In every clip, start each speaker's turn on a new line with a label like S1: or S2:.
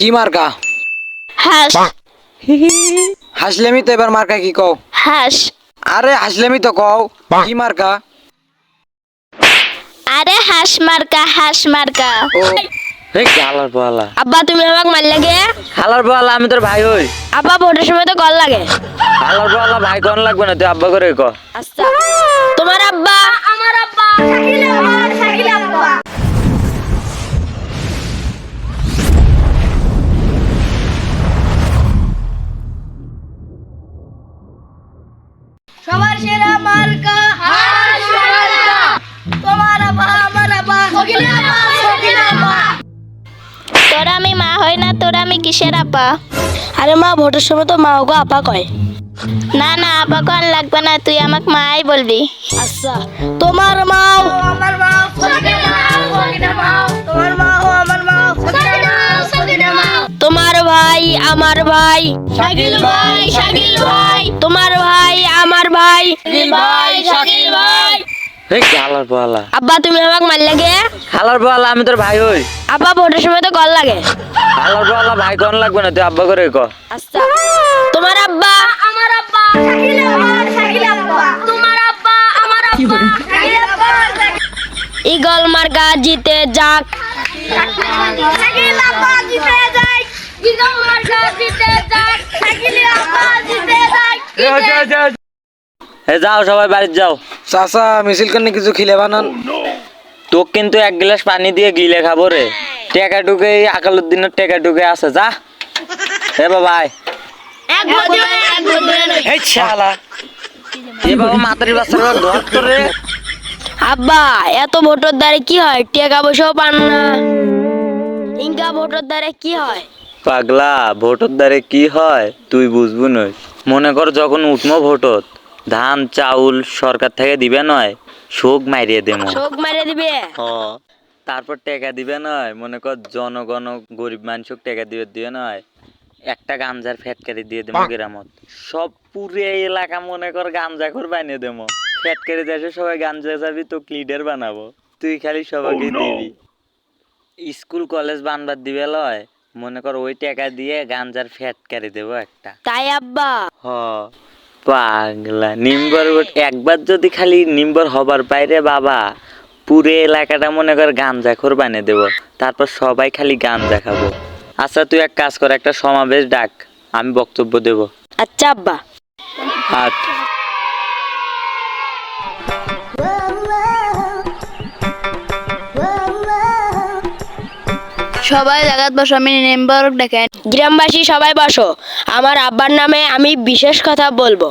S1: কি মার্কা।
S2: হাঁস।
S1: হাসলেমি তো এবার মার্কা কি কও?
S2: হাঁস।
S1: আরে হাসলেমি তো কও। কি মার্কা।
S2: আরে হাঁস মার্কা হাঁস মার্কা।
S1: ও।
S3: এই খালার পোয়ালা।
S2: আব্বা তুমি আমাকে মার লাগে
S3: খালার পোয়ালা আমি তোর ভাই হই।
S2: আব্বা ভোটের সময় তো কল লাগে।
S3: খালার পোয়ালা ভাই কোন লাগবে না তুই আব্বা করে ক।
S2: আচ্ছা। তোমার সবার সেরা মার্কা। তোমার আমার তোরা আমি মা হই না তোরা আমি কিসের আপা আরে মা ভোটের সময় তো মা ওগো আপা কয়। না না আপা কোন লাগবে না তুই আমাকে মাই বলবি। আচ্ছা তোমার মাও। আমার মাও। আমার ভাই। শাকিল ভাই শাকিল ভাই। তোমার ভাই আমার ভাই। ভাই শাকিল ভাই।
S3: খালার
S2: আব্বা তুমি আমাকে মার লাগে?
S3: খালার পোয়ালা আমি তোর ভাই হই।
S2: আব্বা ভোটের সময় তো কল লাগে।
S3: খালার পোয়ালা ভাই কোন লাগবে না? তুই আব্বা করে ক।
S2: আচ্ছা। তোমার আব্বা? আমার আব্বা শাকিল আমার শাকিল আব্বা। তোমার আব্বা আমার আব্বা শাকিল আব্বা। ইগল মার্কা জিতে যাক। শাকিল আব্বা জিতে যাক।
S3: যাও সবাই বাড়ি যাও।
S1: চাচা মিছিল করনি কিছু খিলে বানান?
S3: তোকে কিন্তু এক গ্লাস পানি দিয়ে গিলে খাব রে। টেকা টুকে আকালুদ্দিনের টেকা টুকে আছে যা। এ বাবাই এই শালা। এ বাবা মাতারি ধর
S2: আব্বা এত ভোটর দ্বারে কি হয়? টাকা পয়সাও পান না। ইনকা ভোটর দ্বারে কি হয়?
S3: পাগলা ভোটর দ্বারে কি হয় তুই বুঝবু নই মনে কর যখন উঠমো ভোটত ধান চাউল সরকার থেকে দিবে নয় শোক মারিয়ে দেবো।
S2: চোখ মেরে দিবে?
S3: হ। তারপর টাকা দিবে নয় মনে কর জনগণ গরিব মানুষক টাকা দিবে দিবে নয় একটা গাঞ্জার ফ্যাটকারি দিয়ে দেবো গ্রামত। সব পুরে এলাকা মনে কর গাঞ্জা কর বানিয়ে দেবো। ফ্যাটকারি দেশে সবাই গাঞ্জা যাবি তো লিডার বানাবো। তুই খালি সবাইকে দিবি। স্কুল কলেজ বানবার দিবে লয় মনে কর ওই টাকা দিয়ে গাঞ্জার ফ্যাটকারি দেবো একটা।
S2: তাই আব্বা।
S3: হ। পাগলা। নিম্বর একবার যদি খালি নিম্বর হবার বাইরে বাবা পুরো এলাকাটা মনে কর গাঞ্জা খোর বানিয়ে দেবো তারপর সবাই খালি গাঞ্জা খাব। আচ্ছা তুই এক কাজ কর একটা সমাবেশ ডাক আমি বক্তব্য দেব।
S2: আচ্ছা আব্বা।
S3: হাত
S4: সবাই জায়গাত বসো আমি নেম্বার দেখেন।
S2: গ্রামবাসী সবাই বসো। আমার আব্বার নামে আমি বিশেষ কথা বলব।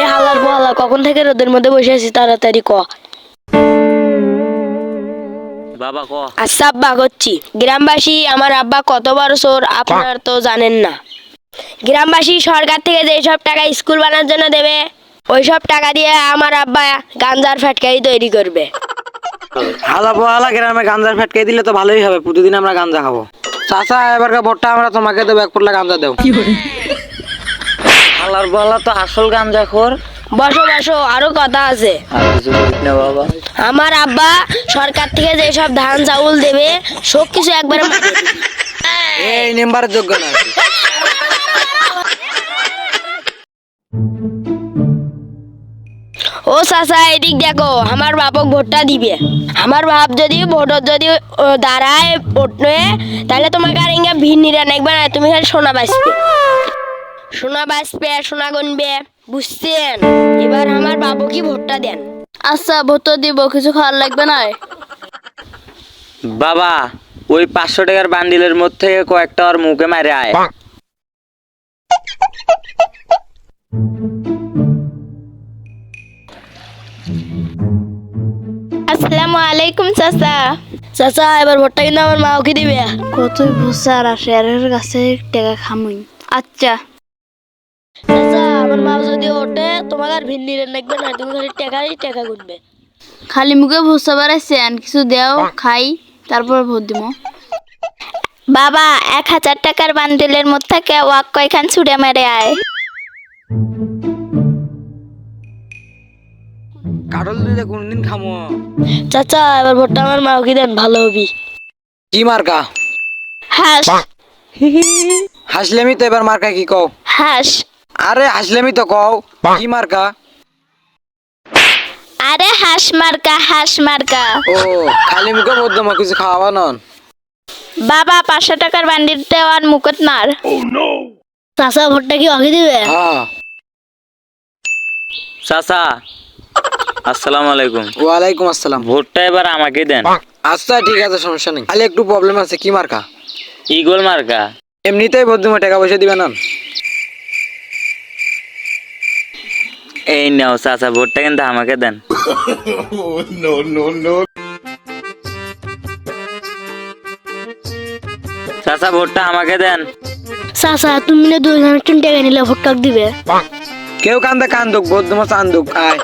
S2: এ হালার বহালা কখন থেকে রোদের মধ্যে বসে আছি তাড়াতাড়ি ক।
S3: বাবা ক?
S2: আচ্ছা আব্বা করছি। গ্রামবাসী আমার আব্বা কত বড় চোর আপনার তো জানেন না। গ্রামবাসী সরকার থেকে যে সব টাকা স্কুল বানার জন্য দেবে ওই সব টাকা দিয়ে আমার আব্বা গাঞ্জার ফ্যাটকারি তৈরি করবে।
S1: হালা পোহালা গ্রামে গাঞ্জার ফেটকে দিলে তো ভালোই হবে প্রতিদিন আমরা গাঞ্জা খাব। চাচা এবারকার ভোটটা আমরা তোমাকে দেবো এক পোটলা গাঞ্জা দেবো।
S3: হালার বলা? তো আসল গাঞ্জা খোর।
S2: বসো বসো আরও কথা আছে।
S3: বাবা।
S2: আমার আব্বা সরকার থেকে যে সব ধান চাউল দেবে সব কিছু একবারে
S1: এই মেম্বারের যোগ্য না।
S2: ও চাচা এদিক দেখো আমার বাপক ভোটটা দিবে। আমার বাপ যদি ভোটত যদি দাঁড়ায় ভোট নয়ে তাহলে তোমাকে আর ইঙ্গা ভিড় নিরা নেকবে না তুমি খালি সোনা বাঁচবে। সোনা বাঁচবে সোনা গুনবে বুঝছেন? এবার আমার বাবু কি ভোটটা দেন।
S4: আচ্ছা ভোট তো দিব কিছু খাওয়ার লাগবে না?
S3: বাবা ওই পাঁচশো টাকার বান্ডিলের মধ্যে কয়েকটা ওর মুখে মারে আয়।
S4: আসসালামু আলাইকুম চাচা।
S2: চাচা এবার ভোটটা কিন্তু আমার মাও কি দিবে।
S4: কতই ভুসার আসে আর এর কাছে টাকা খামুই। আচ্ছা।
S2: চাচা আমার মা যদি ওঠে তোমাকে আর না তুমি খালি টাকাই টাকা গুনবে
S4: খালি মুখে ভুসা বাড়াইছেন কিছু দেও খাই তারপর ভোট দিব। বাবা এক হাজার টাকার বান্ডিলের মধ্যে থেকে ওয়াক কয়খান ছুড়ে মেরে আয়।
S1: কাটল দিলে কোনদিন খামো।
S2: চাচা এবার ভোটটা আমার মাও কি দেন ভালো হবি।
S1: কি মার্কা?
S4: হাস।
S1: হাসলেমি তো এবার মার্কা কি কও?
S2: হাঁস।
S1: আরে হাসলেমি তো কও। কি মার্কা?
S2: আরে হাঁস মার্কা হাঁস মার্কা।
S1: ও খালি মুখে মধ্যম কিছু খাওয়াবা নন?
S2: বাবা পাঁচশো টাকার বান্ডিল দেওয়ার মুকুট মার। চাষা ভোটটা কি আগে দিবে?
S1: হ্যাঁ।
S3: চাচা আসসালামু আলাইকুম।
S1: ওয়ালাইকুম আসসালাম।
S3: ভোটটা এবার আমাকে দেন।
S1: আচ্ছা ঠিক আছে সমস্যা নেই। খালি একটু প্রবলেম আছে কি মার্কা?
S3: ইগল মার্কা।
S1: এমনিতেই বদ্ধম টাকা পয়সা দিবে না?
S3: এই নাও চাচা ভোটটা কিন্তু আমাকে দেন। চাচা ভোটটা আমাকে দেন।
S2: চাষা তুমি না দুই টাকা নিলে ভোটটা দিবে?
S1: কেউ কান্দে কান্দুক বদ্ধম চান্দুক আয়।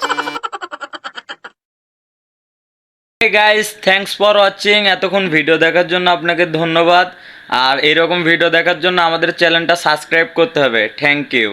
S3: গাইস থ্যাঙ্কস ফর ওয়াচিং এতক্ষণ ভিডিও দেখার জন্য আপনাকে ধন্যবাদ। আর এরকম ভিডিও দেখার জন্য আমাদের চ্যানেলটা সাবস্ক্রাইব করতে হবে। Thank you